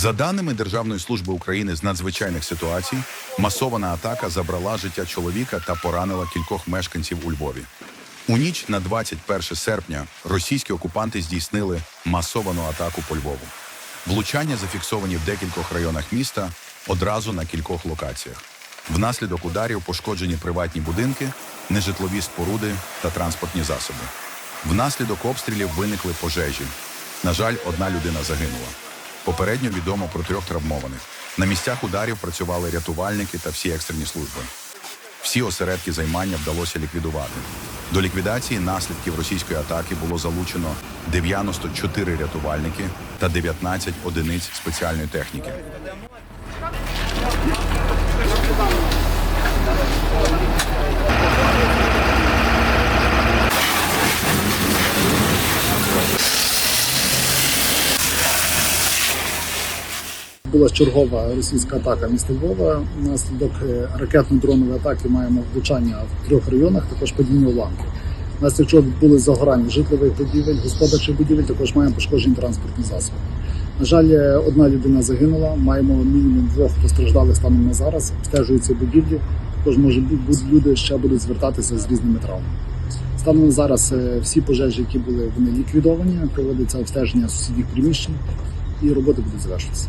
За даними Державної служби України з надзвичайних ситуацій, масована атака забрала життя чоловіка та поранила кількох мешканців у Львові. У ніч на 21 серпня російські окупанти здійснили масовану атаку по Львову. Влучання зафіксовані в декількох районах міста одразу на кількох локаціях. Внаслідок ударів пошкоджені приватні будинки, нежитлові споруди та транспортні засоби. Внаслідок обстрілів виникли пожежі. На жаль, одна людина загинула. Попередньо відомо про трьох травмованих. На місцях ударів працювали рятувальники та всі екстрені служби. Всі осередки займання вдалося ліквідувати. До ліквідації наслідків російської атаки було залучено 94 рятувальники та 19 одиниць спеціальної техніки. Була чергова російська атака міста Львова. Внаслідок е, ракетно-дронової атаки маємо влучання в трьох районах, також падіння уламків. Внаслідок чого відбулись загорання житлових будівель, господарчих будівель, також маємо пошкоджені транспортні засоби. На жаль, е, одна людина загинула. Маємо мінімум двох постраждалих станом на зараз. Обстежуються будівлі. Також може люди ще будуть звертатися з різними травмами. Станом на зараз е, всі пожежі, які були, вони ліквідовані. Проводиться обстеження сусідніх приміщень, і роботи будуть завершуватися.